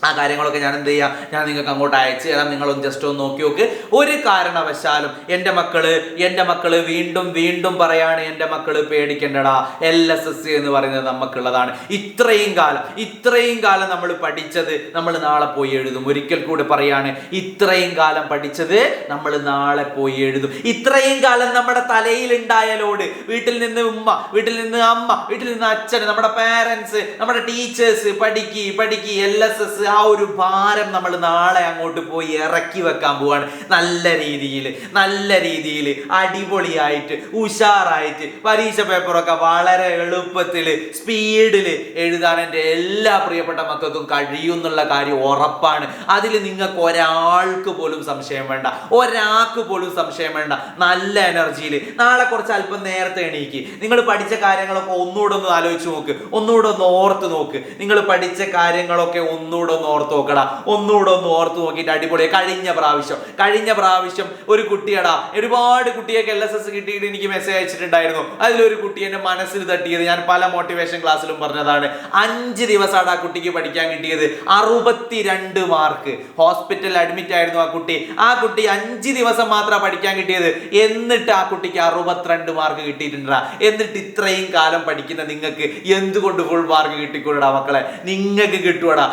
Speaker 1: ആ കാര്യങ്ങളൊക്കെ ഞാൻ എന്ത് ചെയ്യാം? ഞാൻ നിങ്ങൾക്ക് അങ്ങോട്ട് അയച്ചു തരാം. നിങ്ങളൊന്ന് ജസ്റ്റ് ഒന്ന് നോക്കി നോക്ക്. ഒരു കാരണവശാലും എന്റെ മക്കൾ എന്റെ മക്കൾ വീണ്ടും വീണ്ടും പറയാണ് എന്റെ മക്കൾ പേടിക്കേണ്ടടാ. എൽ എസ് എസ് എന്ന് പറയുന്നത് നമുക്കുള്ളതാണ് ഇത്രയും കാലം ഇത്രയും കാലം നമ്മൾ പഠിച്ചത് നമ്മൾ നാളെ പോയി എഴുതും. ഒരിക്കൽ കൂടി പറയാണ് ഇത്രയും കാലം പഠിച്ചത് നമ്മൾ നാളെ പോയി എഴുതും. ഇത്രയും കാലം നമ്മുടെ തലയിൽ ഉണ്ടായ ലോഡ് വീട്ടിൽ നിന്ന് ഉമ്മ വീട്ടിൽ നിന്ന് അമ്മ വീട്ടിൽ നിന്ന് അച്ഛൻ നമ്മുടെ പേരൻസ് നമ്മുടെ ടീച്ചേഴ്സ് പഠിക്കി പഠിക്കി എൽ എസ് എസ് ആ ഒരു ഭാരം നമ്മൾ നാളെ അങ്ങോട്ട് പോയി ഇറക്കി വെക്കാൻ പോവാണ്. നല്ല രീതിയിൽ നല്ല രീതിയിൽ അടിപൊളിയായിട്ട് ഉഷാറായിട്ട് പരീക്ഷ പേപ്പറൊക്കെ വളരെ എളുപ്പത്തിൽ സ്പീഡിൽ എഴുതാൻ എന്റെ എല്ലാ പ്രിയപ്പെട്ട മക്കൾക്കും കഴിയും എന്നുള്ള കാര്യം ഉറപ്പാണ്. അതിൽ നിങ്ങൾക്ക് ഒരാൾക്ക് പോലും സംശയം വേണ്ട. ഒരാൾക്ക് പോലും സംശയം വേണ്ട. നല്ല എനർജിയിൽ. നാളെ കുറച്ച് അല്പം നേരത്തെ എണീക്ക്. നിങ്ങൾ പഠിച്ച കാര്യങ്ങളൊക്കെ ഒന്നുകൂടെ ഒന്ന് ആലോചിച്ച് നോക്ക്. ഒന്നുകൂടെ ഒന്ന് ഓർത്ത് നോക്ക്. നിങ്ങൾ പഠിച്ച കാര്യങ്ങളൊക്കെ ഒന്നുകൂടെ ഒന്ന് ഓർത്ത് നോക്കടാ. ഒന്നുകൂടെ ഒന്ന് ഓർത്ത് നോക്കിയിട്ട് അടിപൊളി കഴിഞ്ഞ പ്രാവശ്യം കഴിഞ്ഞ പ്രാവശ്യം ഒരു കുട്ടിയടാ ഒരുപാട് കുട്ടിയൊക്കെ എൽ എസ് എസ് കിട്ടിയിട്ട് എനിക്ക് മെസ്സേജ് അയച്ചിട്ടുണ്ടായിരുന്നു. അതിലൊരു കുട്ടി എന്റെ മനസ്സിൽ തട്ടിയത്. ഞാൻ പല മോട്ടിവേഷൻ ക്ലാസ്സിലും പറഞ്ഞതാണ്. അഞ്ച് ദിവസമാണ് ആ കുട്ടിക്ക് പഠിക്കാൻ കിട്ടിയത്. അറുപത്തിരണ്ട് മാർക്ക് ഹോസ്പിറ്റലിൽ അഡ്മിറ്റ് ആയിരുന്നു ആ കുട്ടി. ആ കുട്ടി അഞ്ച് ദിവസം മാത്രമാണ് പഠിക്കാൻ കിട്ടിയത്. എന്നിട്ട് ആ കുട്ടിക്ക് അറുപത്തിരണ്ട് മാർക്ക് കിട്ടിയിട്ടുണ്ടാ. എന്നിട്ട് ഇത്രയും കാലം പഠിക്കുന്ന നിങ്ങൾക്ക് എന്തുകൊണ്ട് ഫുൾ മാർക്ക് കിട്ടിക്കൂടാ മക്കളെ? നിങ്ങൾക്ക് കിട്ടുവടാ.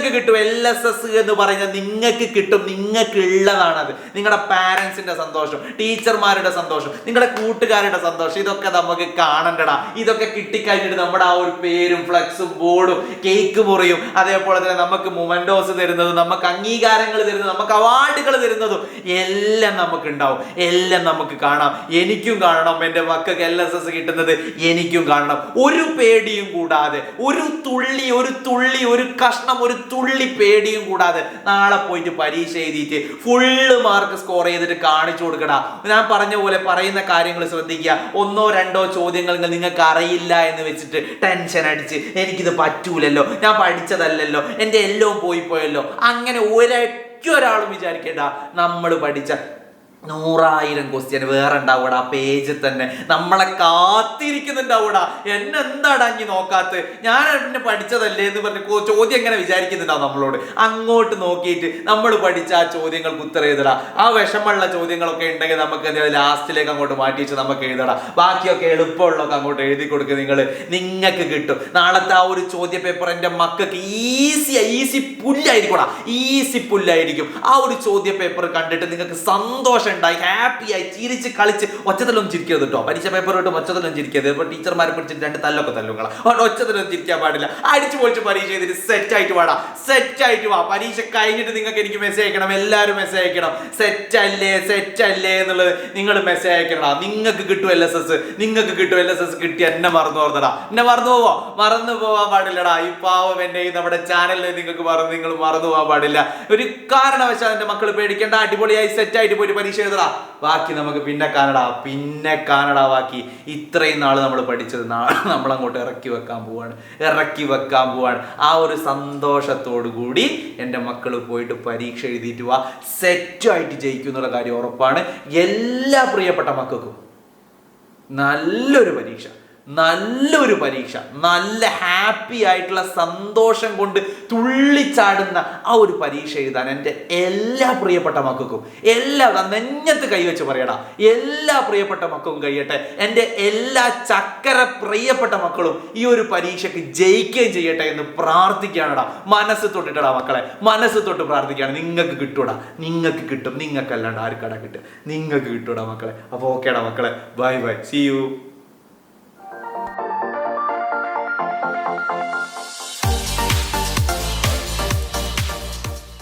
Speaker 1: നിങ്ങൾക്ക് കിട്ടും. എൽ എസ് എസ് എന്ന് പറയുന്നത് നിങ്ങൾക്ക് കിട്ടും. നിങ്ങൾക്ക് ഉള്ളതാണത് നിങ്ങളുടെ പാരൻസിന്റെ സന്തോഷം ടീച്ചർമാരുടെ സന്തോഷം നിങ്ങളുടെ കൂട്ടുകാരുടെ സന്തോഷം. ഇതൊക്കെ നമുക്ക് കാണണ്ടടാ. ഇതൊക്കെ കിട്ടിക്കഴിഞ്ഞിട്ട് നമ്മുടെ ആ ഒരു പേരും ഫ്ലക്സും ബോർഡും കേക്ക് മുറിയും അതേപോലെ തന്നെ നമുക്ക് മൊമെന്റോസ് തരുന്നതും നമുക്ക് അംഗീകാരങ്ങൾ തരുന്നതും നമുക്ക് അവാർഡുകൾ തരുന്നതും എല്ലാം നമുക്ക് ഉണ്ടാവും എല്ലാം നമുക്ക് കാണാം. എനിക്കും കാണണം. എന്റെ മക്കൾക്ക് എൽ എസ് എസ് കിട്ടുന്നത് എനിക്കും കാണണം. ഒരു പേടിയും കൂടാതെ ഒരു തുള്ളി ഒരു തുള്ളി ഒരു കഷ്ണം ഒരു തുള്ളി പേടിയും കൂടാതെ നാളെ പോയിട്ട് പരീക്ഷ എഴുതിയിട്ട് ഫുള്ള് മാർക്ക് സ്കോർ ചെയ്തിട്ട് കാണിച്ചു കൊടുക്കടാ. ഞാൻ പറഞ്ഞ പോലെ പറയുന്ന കാര്യങ്ങൾ ശ്രദ്ധിക്കുക. ഒന്നോ രണ്ടോ ചോദ്യങ്ങൾ നിങ്ങൾക്ക് അറിയില്ല എന്ന് വെച്ചിട്ട് ടെൻഷൻ അടിച്ച് എനിക്കിത് പറ്റൂലല്ലോ ഞാൻ പഠിച്ചതല്ലല്ലോ എന്റെ എല്ലാം പോയി പോയല്ലോ. അങ്ങനെ ഒരൊറ്റ ഒരാളും വിചാരിക്കേണ്ട. നമ്മൾ പഠിച്ച നൂറായിരം ക്വസ്റ്റ്യൻ വേറെ ഉണ്ടാവൂടാ ആ പേജിൽ തന്നെ. നമ്മളെ കാത്തിരിക്കുന്നുണ്ടാവൂടാ. എന്നെ എന്താടാ ഇനി നോക്കാത്ത? ഞാൻ എന്നെ പഠിച്ചതല്ലേ എന്ന് പറഞ്ഞ് ചോദ്യം എങ്ങനെ വിചാരിക്കുന്നുണ്ടാവും നമ്മളോട്? അങ്ങോട്ട് നോക്കിയിട്ട് നമ്മൾ പഠിച്ച ആ ചോദ്യങ്ങൾക്ക് ഉത്തരം എഴുതടാ. ആ വിഷമമുള്ള ചോദ്യങ്ങളൊക്കെ ഉണ്ടെങ്കിൽ നമുക്ക് ലാസ്റ്റിലേക്ക് അങ്ങോട്ട് മാറ്റി വെച്ച് നമുക്ക് എഴുതടാ. ബാക്കിയൊക്കെ എളുപ്പമുള്ളതൊക്കെ അങ്ങോട്ട് എഴുതി കൊടുക്കുക നിങ്ങൾ നിങ്ങൾക്ക് കിട്ടും. നാളത്തെ ആ ഒരു ചോദ്യ പേപ്പർ എന്റെ മക്കൾക്ക് ഈസി ഈസി പുല്ലായിരിക്കും ഈസി പുല്ലായിരിക്കും. ആ ഒരു ചോദ്യ പേപ്പർ കണ്ടിട്ട് നിങ്ങൾക്ക് സന്തോഷം ഉണ്ടായി ഹാപ്പിയായി ചിരിച്ച് കളിച്ച് ഒച്ചത്തിലൊന്നും ചിരിക്കരുത് കേട്ടോ പരീക്ഷ പേപ്പർ ഇട്ട് ഒച്ചത്തിലൊന്നും ചിരിക്കരുത്. ഇപ്പോൾ ടീച്ചർമാരെ പിടിച്ചിട്ട് രണ്ട് തല്ലൊക്കെ തല്ലുകളാ. അതുകൊണ്ട് ഒച്ചത്തിലൊന്നും ചിരിക്കാൻ പാടില്ല. അടിച്ചു പൊളിച്ച് പരീക്ഷ ചെയ്തിട്ട് സെറ്റ് ആയിട്ട് വാടാ. സെറ്റ് ആയിട്ട് വാ. പരീക്ഷ കഴിഞ്ഞിട്ട് നിങ്ങൾക്ക് എനിക്ക് മെസ്സേജ് അയക്കണം. എല്ലാവരും മെസ്സേജ് അയക്കണം. സെറ്റ് അല്ലേ സെറ്റ് അല്ലേ എന്നുള്ളത് നിങ്ങൾ മെസ്സേജ് അയക്കണടാ. നിങ്ങൾക്ക് കിട്ടും എൽ എസ് എസ് നിങ്ങൾക്ക് കിട്ടും എൽ എസ് എസ് കിട്ടി എന്നെ മറന്നു പറഞ്ഞടാ എന്നെ മറന്നു പോവാ? മറന്നു പോവാൻ പാടില്ലടാ. ഈ പാവം എന്നെ നമ്മുടെ ചാനലിൽ നിങ്ങൾക്ക് മറന്നു നിങ്ങൾ മറന്നു പോകാൻ പാടില്ല. ഒരു കാരണവശാൽ എന്റെ മക്കൾ പേടിക്കേണ്ട. അടിപൊളിയായി സെറ്റ് ആയിട്ട് പോയിട്ട് പരീക്ഷ എഴുതടാ ബാക്കി നമുക്ക് പിന്നെ കാണടാ പിന്നെ കാനഡ ബാക്കി ഇത്രയും നാൾ നമ്മൾ പഠിച്ചത് നാളെ നമ്മൾ അങ്ങോട്ട് ഇറക്കി വെക്കാൻ പോവാണ്. ഇറക്കി വെക്കാൻ പോവാണ്. ആ ഒരു സന്തോഷത്തോടു കൂടി എന്റെ മക്കൾ പോയിട്ട് പരീക്ഷ എഴുതിയിട്ട് വാ. സെറ്റായിട്ട് ജയിക്കും എന്നുള്ള കാര്യം ഉറപ്പാണ്. എല്ലാ പ്രിയപ്പെട്ട മക്കൾക്കും നല്ലൊരു പരീക്ഷ. നല്ലൊരു പരീക്ഷ. നല്ല ഹാപ്പി ആയിട്ടുള്ള സന്തോഷം കൊണ്ട് തുള്ളിച്ചാടുന്ന ആ ഒരു പരീക്ഷ എഴുതാൻ എന്റെ എല്ലാ പ്രിയപ്പെട്ട മക്കൾക്കും എല്ലാ നെഞ്ഞത്ത് കൈവച്ച് പറയടാ എല്ലാ പ്രിയപ്പെട്ട മക്കൾക്കും കഴിയട്ടെ. എന്റെ എല്ലാ ചക്കര പ്രിയപ്പെട്ട മക്കളും ഈ ഒരു പരീക്ഷയ്ക്ക് ജയിക്കുകയും ചെയ്യട്ടെ എന്ന് പ്രാർത്ഥിക്കുകയാണടാ. മനസ്സ് തൊട്ടിട്ടടാ മക്കളെ മനസ്സ് തൊട്ട് പ്രാർത്ഥിക്കുകയാണ്. നിങ്ങൾക്ക് കിട്ടൂടാ നിങ്ങൾക്ക് കിട്ടും. നിങ്ങൾക്കല്ലാണ്ട് ആർക്കടാ കിട്ടും നിങ്ങൾക്ക് കിട്ടൂടാ മക്കളെ. അപ്പോൾ ഓക്കേടാ മക്കളെ. Bye bye. C U